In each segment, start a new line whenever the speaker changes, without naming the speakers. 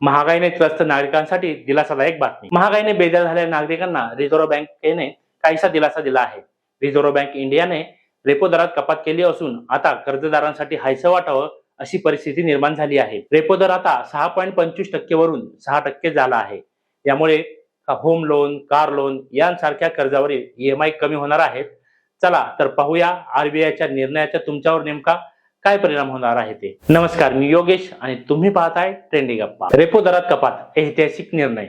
महागाईने त्रस्त नागरिकांसाठी दिलासादायक बातमी. महागाईने बेजार झालेल्या नागरिकांना रिझर्व्ह बँकेने काहीसा दिलासा दिला आहे. रिझर्व्ह बँक इंडियाने रेपो दरात कपात केली असून आता कर्जदारांसाठी हायसं वाटावं अशी परिस्थिती निर्माण झाली आहे. रेपो दर आता सहा पॉईंट पंचवीस टक्केवरून सहा टक्के झाला आहे. यामुळे होम लोन कार लोन यांसारख्या कर्जावरील ईएमआय कमी होणार आहेत. चला तर पाहूया आरबीआयच्या निर्णयाचा तुमच्यावर नेमका काय परिणाम होणार आहे ते? नमस्कार मी योगेश आणि तुम्ही पाहताय ट्रेंडिंग अप्पा रेपो दरात कपात ऐतिहासिक निर्णय.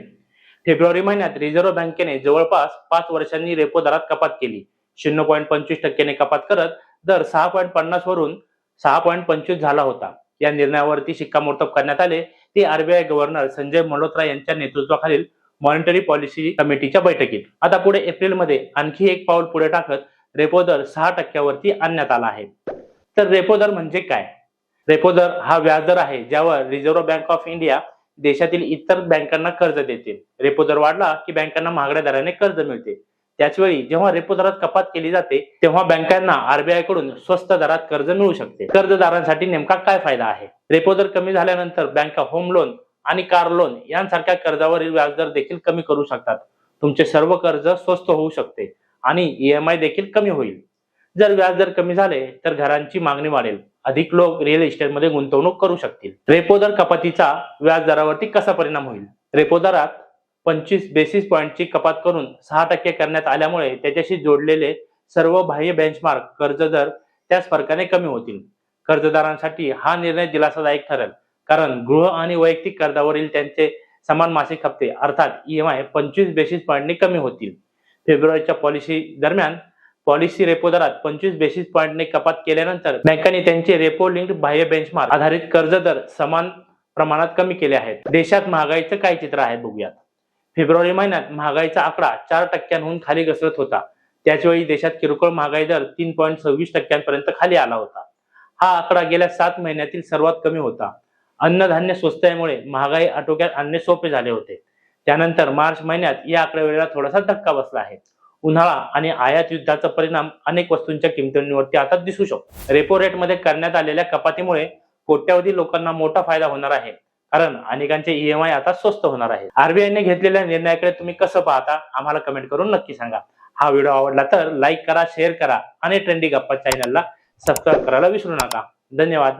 फेब्रुवारी महिन्यात रिझर्व्ह बँकेने जवळपास पाच वर्षांनी रेपो दरात कपात केली. शून्य पॉईंट पंचवीस टक्क्याने कपात करत दर सहा पॉईंट पन्नास वरून सहा पॉईंट पंचवीस झाला होता. या निर्णयावरती शिक्कामोर्तब करण्यात आले ते आरबीआय गव्हर्नर संजय मल्होत्रा यांच्या नेतृत्वाखालील मॉनिटरी पॉलिसी कमिटीच्या बैठकीत. आता पुढे एप्रिलमध्ये आणखी एक पाऊल पुढे टाकत रेपो दर सहा टक्क्यावरती आणण्यात आला आहे. तर रेपो दर म्हणजे काय? रेपो दर हा व्याजदर आहे ज्यावर रिझर्व्ह बँक ऑफ इंडिया देशातील इतर बँकांना कर्ज देते. रेपो दर वाढला की बँकांना महागड्या दराने कर्ज मिळते. त्याचवेळी जेव्हा रेपो दरात कपात केली जाते तेव्हा बँकांना आरबीआयकडून स्वस्त दरात कर्ज मिळू शकते. कर्जदारांसाठी नेमका काय फायदा आहे? रेपो दर कमी झाल्यानंतर बँका होम लोन आणि कार लोन यांसारख्या कर्जावरील व्याजदर देखील कमी करू शकतात. तुमचे सर्व कर्ज स्वस्त होऊ शकते आणि ईएमआय देखील कमी होईल. जर व्याजदर कमी झाले तर घरांची मागणी वाढेल. अधिक लोक रिअल इस्टेटमध्ये गुंतवणूक करू शकतील. रेपो दर कपातीचा व्याज दरावरती कसा परिणाम होईल? रेपो दरात पंचवीस बेसिस पॉईंटची कपात करून सहा टक्के करण्यात आल्यामुळे त्याच्याशी जोडलेले सर्व बाह्य बेंचमार्क कर्ज दर त्याच फरकाने कमी होतील. कर्जदारांसाठी हा निर्णय दिलासादायक ठरेल. कारण गृह आणि वैयक्तिक कर्जावरील त्यांचे समान मासिक हप्ते अर्थात ईएमआय पंचवीस बेसिस पॉईंटने कमी होतील. फेब्रुवारीच्या पॉलिसी दरम्यान पॉलिसी रेपो दरात पंचवीस बेसिस पॉईंटने कपात केल्यानंतर बँकांनी त्यांचे रेपो लिंक बाह्य बेंचमार्क आधारित कर्ज दर समान प्रमाणात कमी केले आहेत. देशात महागाईचं काय चित्र आहे बघूयात. फेब्रुवारी महिन्यात महागाईचा आकडा चार टक्क्यांहून खाली घसरत होता. त्याचवेळी देशात किरकोळ महागाई दर तीन पॉईंट सव्वीस टक्क्यांपर्यंत खाली आला होता. हा आकडा गेल्या सात महिन्यातील सर्वात कमी होता. अन्नधान्य स्वस्तामुळे महागाई आटोक्यात आणणे सोपे झाले होते. त्यानंतर मार्च महिन्यात या आकडेवारीला थोडासा धक्का बसला आहे. उन्हाळा आणि आयात युद्धाचा परिणाम अनेक वस्तूंच्या किमतींवरती आता दिसू शकतो. रेपो रेटमध्ये करण्यात आलेल्या कपातीमुळे कोट्यावधी लोकांना मोठा फायदा होणार आहे. कारण अनेकांचे ईएमआय आता स्वस्त होणार आहे. आरबीआयने घेतलेल्या निर्णयाकडे तुम्ही कसं पाहता आम्हाला कमेंट करून नक्की सांगा. हा व्हिडिओ आवडला तर लाईक करा शेअर करा आणि ट्रेंडी गप्पा चॅनलला सबस्क्राईब करायला विसरू नका. धन्यवाद.